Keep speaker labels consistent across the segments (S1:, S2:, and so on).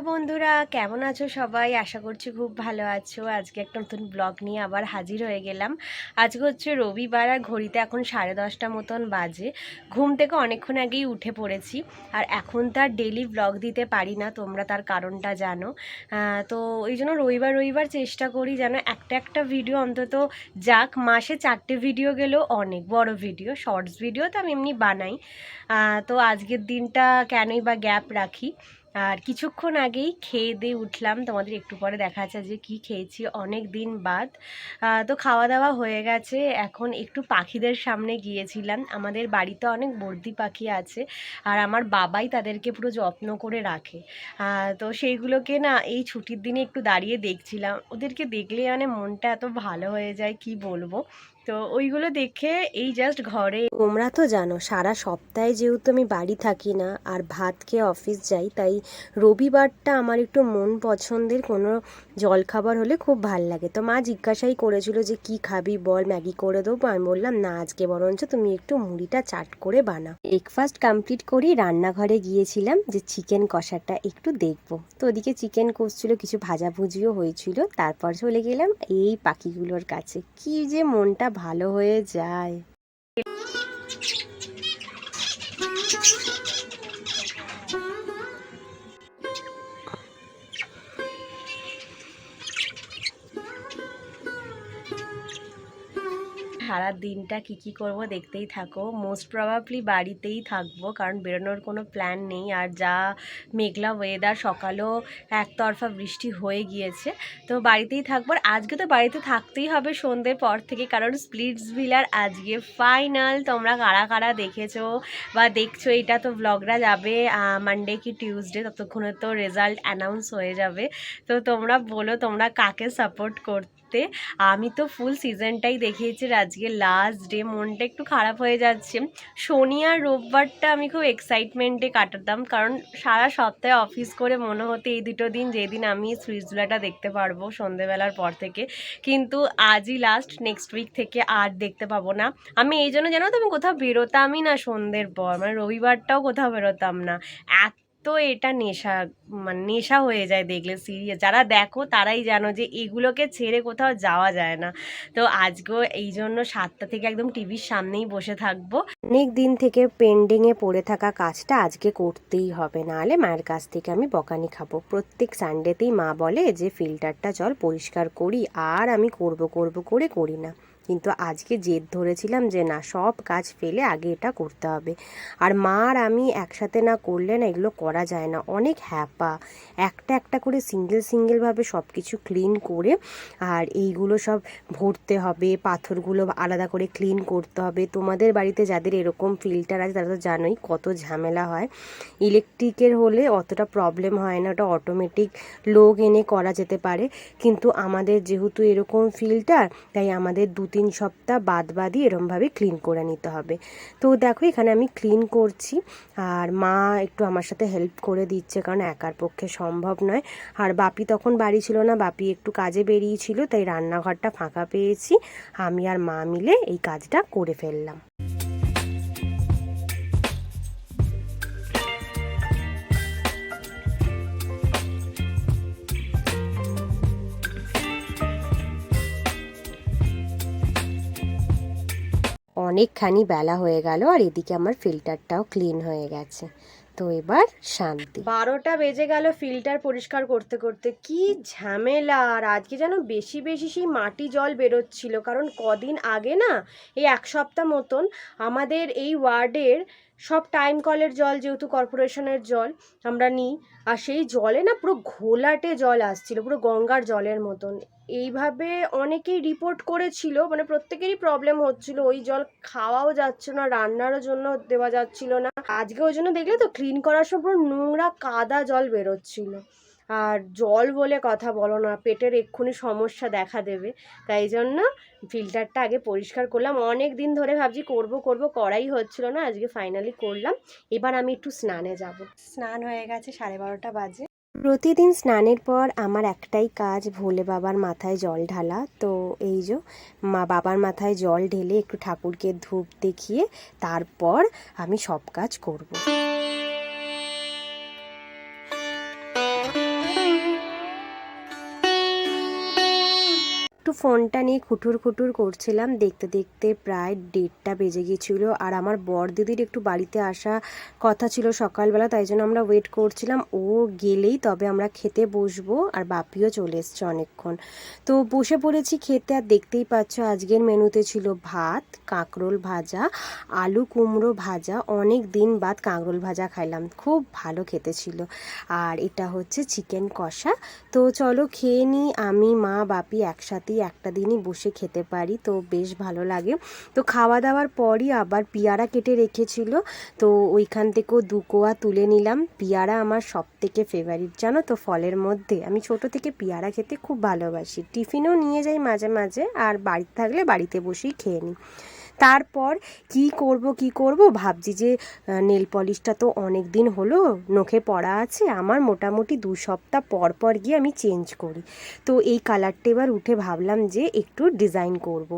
S1: Hello বন্ধুরা, কেমন আছো সবাই? আশা করছি খুব ভালো আছো। আজকে একটা নতুন ব্লগ নিয়ে আবার হাজির হয়ে গেলাম। আজকে হচ্ছে রবিবার আর ঘড়িতে এখন সাড়ে দশটা মতন বাজে। ঘুম থেকে অনেকক্ষণ আগেই উঠে পড়েছি। আর এখন তার ডেলি ব্লগ দিতে পারি না, তোমরা তার কারণটা জানো। তো ওই জন্য রবিবার রবিবার চেষ্টা করি যেন একটা একটা ভিডিও অন্তত যাক। মাসে চারটে ভিডিও গেলেও অনেক বড় ভিডিও শর্টস ভিডিও তো আমি এমনি বানাই। তো আজকের দিনটা কেনই বা গ্যাপ রাখি? আর কিছুক্ষণ আগেই খেয়ে দিয়ে উঠলাম। তোমাদের একটু পরে দেখা যাচ্ছে যে কি খেয়েছি। অনেক দিন বাদ। তো খাওয়া দাওয়া হয়ে গেছে। এখন একটু পাখিদের সামনে গিয়েছিলাম। আমাদের বাড়িতে অনেক বর্দি পাখি আছে আর আমার বাবাই তাদেরকে পুরো যত্ন করে রাখে। তো সেইগুলোকে না এই ছুটির দিনে একটু দাঁড়িয়ে দেখছিলাম। ওদেরকে দেখলে মানে মনটা এত ভালো হয়ে যায়, কি বলব? তো ওইগুলো দেখে এই জাস্ট ঘরে তোমরা তো জানো, সারা সপ্তাহে যেহেতু আমি বাড়ি থাকি না আর ভাত খেয়ে অফিস যাই, তাই রবিবারটা আমার একটু মন পছন্দের কোনো জলখাবার হলে খুব ভালো লাগে। তো মা জিজ্ঞাসাই করেছিল যে, কি খাবি বল, ম্যাগি করে দেবো? আমি বললাম, না, আজকে বরঞ্চ তুমি একটু মুড়িটা চাট করে বানাও। ব্রেকফাস্ট কমপ্লিট করি রান্নাঘরে গিয়েছিলাম যে, চিকেন কষাটা একটু দেখব। তো ওদিকে চিকেন কষছিল, কিছু ভাজাভুজিও হয়েছিল, তারপর চলে গেলাম এই পাখিগুলোর কাছে। কি যে মনটা ভালো হয়ে যায়। সারা দিনটা কি কি করব দেখতেই থাকো। মোস্ট প্রবাবলি বাড়িতেই থাকব, কারণ বেরোনোর কোনো প্ল্যান নেই। আর যা মেঘলা ওয়েদার সকালেও একতরফা বৃষ্টি হয়ে গিয়েছে। তো বাড়িতেই থাকব। আর আজকে তো বাড়িতে থাকতেই হবে সন্ধ্যের পর থেকে, কারণ স্প্লিটস ভিলার আজকে ফাইনাল তোমরা কারা কারা দেখেছ বা দেখছ, এটা তো ব্লগরা যাবে মানডে কি টিউসডে ততক্ষণে তো রেজাল্ট অ্যানাউন্স হয়ে যাবে। তো তোমরা বলো, তোমরা কাকে সাপোর্ট করতে আমি তো ফুল সিজনটাই দেখিয়েছি আজকে লাস্ট ডে মনটা একটু খারাপ হয়ে যাচ্ছে। শনি আর রোববারটা আমি খুব এক্সাইটমেন্টে কাটাতাম কারণ সারা সপ্তাহে অফিস করে মনে হতো এই দুটো দিন যেদিন আমি সুইজুলাটা দেখতে পারব সন্ধেবেলার পর থেকে। কিন্তু আজই লাস্ট নেক্সট উইক থেকে আর দেখতে পাবো না। আমি এই জন্য জানো তো আমি কোথাও বেরোতামই না সন্ধ্যের পর মানে রবিবারটাও কোথাও বেরোতাম না। এত এটা নেশা মানে নেশা হয়ে যায় দেখলে সিরিয়াস যারা দেখো তারাই জানো যে এগুলোকে ছেড়ে কোথাও যাওয়া যায় না। তো আজকেও এই জন্য সাতটা থেকে একদম টিভির সামনেই বসে থাকব। অনেক দিন থেকে পেন্ডিংয়ে পড়ে থাকা কাজটা আজকে করতেই হবে। নাহলে মায়ের কাছ থেকে আমি বকানি খাব। প্রত্যেক সানডেতেই মা বলে যে, ফিল্টারটা চল পরিষ্কার করি। আর আমি করব করব করে করি না। কিন্তু আজকে জেদ ধরেছিলাম যে না, সব কাজ ফেলে আগে এটা করতে হবে। আর মা আর আমি একসাথে না করলে না এগুলো করা যায় না। অনেক হ্যাপা। একটা একটা করে সিঙ্গেল সিঙ্গেলভাবে সব কিছু ক্লিন করে আর এইগুলো সব ভরতে হবে, পাথরগুলো আলাদা করে ক্লিন করতে হবে। তোমাদের বাড়িতে যাদের এরকম ফিল্টার আছে তারা তো জানোই কত ঝামেলা হয়। ইলেকট্রিকের হলে অতটা প্রবলেম হয় না, ওটা অটোমেটিক লোক এনে করা যেতে পারে। কিন্তু আমাদের যেহেতু এরকম ফিল্টার, তাই আমাদের দু তিন সপ্তাহ বাদ বাদই এরমভাবে ক্লিন করে নিতে হবে। তো দেখো এখানে আমি ক্লিন করছি, আর মা একটু আমার সাথে হেল্প করে দিচ্ছে, কারণ একার পক্ষে সম্ভব নয়। আর বাপি তখন বাড়ি ছিল না, বাপি একটু কাজে বেরিয়েছিল, তাই রান্নাঘরটা ফাঁকা পেয়েছি। আমি আর মা মিলে এই কাজটা করে ফেললাম। অনেকখানি বেলা হয়ে গেল আর এদিকে আমার ফিল্টারটাও ক্লিন হয়ে গেছে। তো এবার শান্তি। বারোটা বেজে গেল ফিল্টার পরিষ্কার করতে করতে। কি ঝামেলা! আর আজকে যেন বেশি বেশি সেই মাটি জল বেরোচ্ছিল। কারণ কদিন আগে না, এই এক সপ্তাহ মতন আমাদের এই ওয়ার্ডের সব টাইম কলের জল, যেহেতু কর্পোরেশনের জল, আমরা নিই। আর সেই জলে না পুরো ঘোলাটে জল আসছিল, পুরো গঙ্গার জলের মতন। এইভাবে অনেকেই রিপোর্ট করেছিল মানে প্রত্যেকেরই প্রবলেম হচ্ছিল। ওই জল খাওয়াও যাচ্ছে না, রান্নারও জন্য দেওয়া যাচ্ছিল না। আজকে ওই জন্য দেখলে তো ক্লিন করার সময় পুরো নোংরা, কাদা জল বেরোচ্ছিল। আর জল বলে কথা বলো না, পেটের এক্ষুনি সমস্যা দেখা দেবে। তাই জন্য ফিল্টারটা আগে পরিষ্কার করলাম। অনেক দিন ধরে ভাবছি করব করব, করাই হচ্ছিল না, আজকে ফাইনালি করলাম। এবার আমি একটু স্নানে যাব। স্নান হয়ে গেছে সাড়ে বারোটা বাজে। প্রতিদিন স্নানের পর আমার একটাই কাজ, ভোলে বাবার মাথায় জল ঢালা। তো এই যে, মা বাবার মাথায় জল ঢেলে একটু ঠাকুরকে ধূপ দেখিয়ে তারপর আমি সব কাজ করব। ফোনটা নিয়ে খুটুর খুটুর করছিলাম। দেখতে দেখতে প্রায় দেড়টা বেজে গিয়েছিল আর আমার বর দিদির একটু বাড়িতে আসা কথা ছিল সকালবেলা, তাই জন্য আমরা ওয়েট করছিলাম। ও গেলেই তবে আমরা খেতে বসবো আর বাপিও চলে এসছে অনেকক্ষণ। তো বসে পড়েছি খেতে আর দেখতেই পাচ্ছ আজকের মেনুতে ছিল ভাত, কাঁকরোল ভাজা, আলু কুমড়ো ভাজা, অনেক দিন বাদ কাঁকরোল ভাজা খাইলাম। খুব ভালো খেতে ছিল। আর এটা হচ্ছে চিকেন কষা। তো চলো খেয়ে নিই, আমি, মা, বাপি একসাথেই একটা দিনই বসে খেতে পারি, তো বেশ ভালো লাগে। তো খাওয়া দাওয়ার পরই আবার পিয়ারা কেটে রেখেছিল, তো ওইখান থেকেও দু কোয়া তুলে নিলাম। পিয়ারা আমার সব থেকে ফেভারিট জানো তো, ফলের মধ্যে। আমি ছোট থেকে পিয়ারা খেতে খুব ভালোবাসি। টিফিনও নিয়ে যাই মাঝে মাঝে, আর বাড়িতে থাকলে বাড়িতে বসেই খেয়ে নিই। তারপর কি করব কি করব? ভাবছি যে নেল পলিশটা তো অনেক দিন হলো নখে পড়া আছে, আমার মোটামুটি দু সপ্তাহ পর পর গিয়ে আমি চেঞ্জ করি। তো এই কালারটা এবার উঠে ভাবলাম যে, একটু ডিজাইন করব।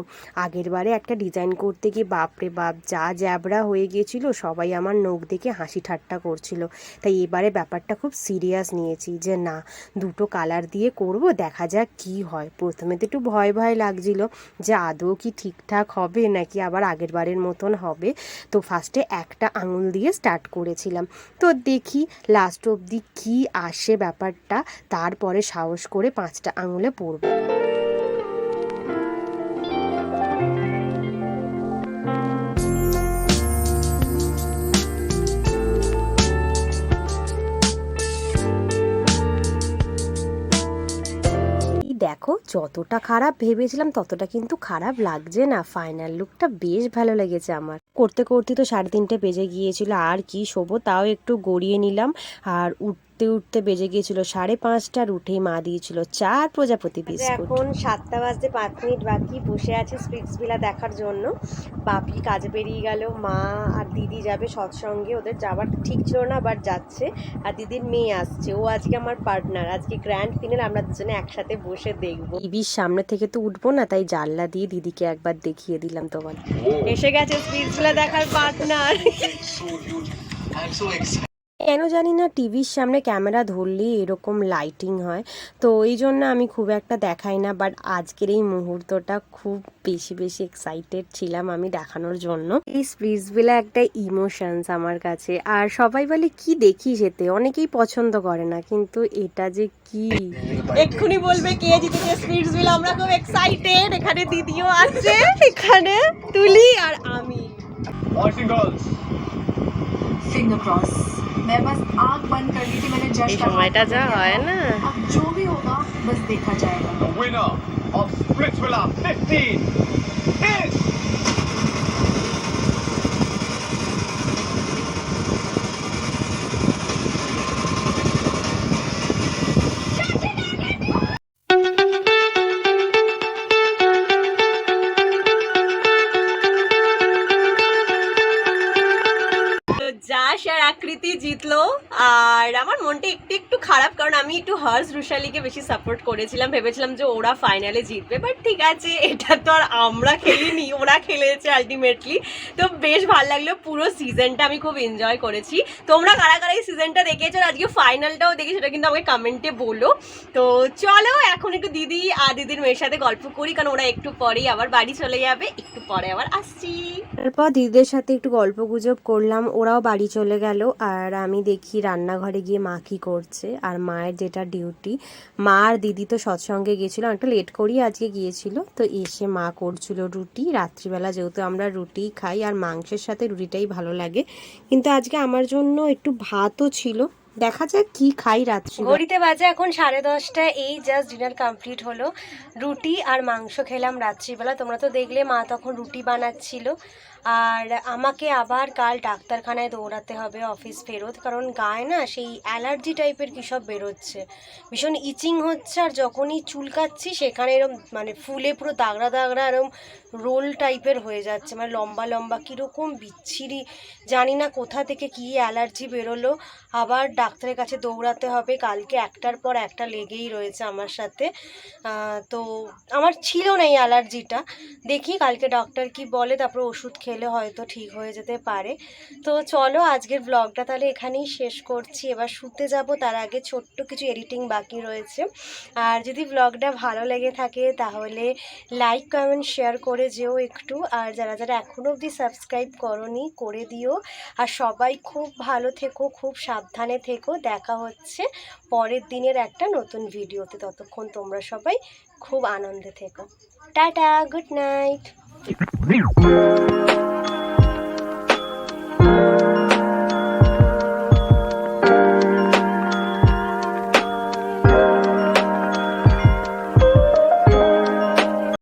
S1: আগের বারে একটা ডিজাইন করতে গিয়ে বাপরে বাপ, যা জ্যাবরা হয়ে গিয়েছিল, সবাই আমার নখ দেখে হাসি ঠাট্টা করছিল। তাই এবারে ব্যাপারটা খুব সিরিয়াস নিয়েছি যে, না, দুটো কালার দিয়ে করব, দেখা যাক কি হয়। প্রথমে তো একটু ভয় ভয় লাগছিল যে, আদৌ কি ঠিকঠাক হবে নাকি আবার আগের বারের মতন হবে। তো ফার্স্টে একটা আঙুল দিয়ে স্টার্ট করেছিলাম। তো দেখি লাস্ট অবধি কি আসে ব্যাপারটা। তারপরে সাহস করে পাঁচটা আঙুলে পড়ব। দেখো, যতটা খারাপ ভেবেছিলাম, ততটা কিন্তু খারাপ লাগছে না। ফাইনাল লুকটা বেশ ভালো লেগেছে আমার। করতে করতে তো সাড়ে তিনটে বেজে গিয়েছিল, আর কি শোবো, তাও একটু গড়িয়ে নিলাম। আর উঠতে উঠতে উঠতে বেজে গিয়েছিল সাড়ে পাঁচটার উঠেই মা দিয়েছিল চার প্রজাপতি বিস্কুট। এখন সাতটা বাজতে পাঁচ মিনিট বাকি বসে আছে স্পিক্স ভিলা দেখার জন্য। বাপি কাজে বেরিয়ে গেল মা আর দিদি যাবে সৎসঙ্গে ওদের যাবার ঠিক ছিল না আবার যাচ্ছে। আর দিদির মেয়ে আসছে ও আজকে আমার পার্টনার আজকে গ্র্যান্ড ফিনাল আমরা দুজনে একসাথে বসে দেখব। টিভির সামনে থেকে তো উঠবো না তাই জানলা দিয়ে দিদিকে একবার দেখিয়ে দিলাম তোমার এসে গেছে স্পিডসগুলো দেখার পার্টনার
S2: I'm so excited.
S1: কেন জানি না টিভির সামনে ক্যামেরা ধরলেই এরকম লাইটিং হয়। তো এই জন্য আমি খুব একটা দেখাই না বাট আজকের এই মুহূর্তটা খুব বেশি বেশি এক্সাইটেড ছিলাম আমি দেখানোর জন্য। এই স্প্রিজভিলা একটা ইমোশনস আমার কাছে। আর সবাই বলে কি দেখি যেতে অনেকেই পছন্দ করে না কিন্তু এটা যে কি? এক্ষুনি বলবে কে জিতেছে স্প্রিজভিলা আমরা খুব এক্সাইটেড এখানে দিদিও আছে। এখানে তুলি আর আমি।
S2: Boys and
S1: এই সময়টা যা হয় না
S2: The winner of Splitsvilla 15 is
S1: प्रीति जीत लो। আর আমার মনটা একটু একটু খারাপ, কারণ আমি একটু হর্ষ রুশালিকে বেশি সাপোর্ট করেছিলাম। ভেবেছিলাম যে ওরা ফাইনালে জিতবে বাট ঠিক আছে, এটা তো আর আমরা খেলিনি, ওরা খেলেছে আলটিমেটলি তো বেশ ভালো লাগল, পুরো সিজনটা আমি খুব এনজয় করেছি। তোমরা কারা কারা এই সিজনটা দেখেছ আজকে ফাইনালটাও দেখে সেটা কিন্তু আমাকে কমেন্টে বলো। তো চলো, এখন একটু দিদি আর দিদির মেয়ের সাথে গল্প করি, কারণ ওরা একটু পরেই আবার বাড়ি চলে যাবে, একটু পরে আবার আসছি। তারপর দিদিদের সাথে একটু গল্প গুজব করলাম, ওরাও বাড়ি চলে গেল, আর আমি দেখি রান্নাঘরে গিয়ে মা কি করছে আর মায়ের যেটা ডিউটি মা আর দিদি তো সৎসঙ্গে গিয়েছিল একটু লেট করেই আজকে গিয়েছিল, তো এসে মা করছিল রুটি। রাত্রিবেলা যেহেতু আমরা রুটি খাই আর মাংসের সাথে রুটিটাই ভালো লাগে, কিন্তু আজকে আমার জন্য একটু ভাতও ছিল। দেখা যাক কি খাই রাত্রি ঘড়িতে বাজে এখন সাড়ে দশটা এই জাস্ট ডিনার কমপ্লিট হলো। রুটি আর মাংস খেলাম রাত্রিবেলা, তোমরা তো দেখলে মা তখন রুটি বানাচ্ছিল। আর আমাকে আবার কাল ডাক্তারখানায় দৌড়াতে হবে, অফিস ফেরত, কারণ গায়ে না সেই অ্যালার্জি টাইপের কী সব বেরোচ্ছে। ভীষণ ইচিং হচ্ছে আর যখনই চুলকাচ্ছি সেখানে এরম মানে ফুলে পুরো দাগড়া দাগড়া এরম রোল টাইপের হয়ে যাচ্ছে মানে লম্বা লম্বা কীরকম বিচ্ছিরি, জানি না কোথা থেকে কী অ্যালার্জি বেরোলো। আবার ডাক্তারের কাছে দৌড়াতে হবে, কালকে একটার পর একটা লেগেই রয়েছে আমার সাথে। তো আমার ছিল না এই অ্যালার্জিটা। দেখি কালকে ডক্টর কি বলে, তারপর ওষুধ খেয়ে খেলে হয়তো ঠিক হয়ে যেতে পারে। তো চলো আজকের ব্লগটা তাহলে এখানেই শেষ করছি। এবার শুতে যাব, তার আগে ছোট্ট কিছু এডিটিং বাকি রয়েছে। আর যদি ব্লগটা ভালো লেগে থাকে, তাহলে লাইক কমেন্ট শেয়ার করে যেও একটু। আর যারা যারা এখনও অবধি সাবস্ক্রাইব করনি, করে দিও। আর সবাই খুব ভালো থেকো, খুব সাবধানে থেকো। দেখা হচ্ছে পরের দিনের একটা নতুন ভিডিওতে। ততক্ষণ তোমরা সবাই খুব আনন্দে থেকো। Tata good night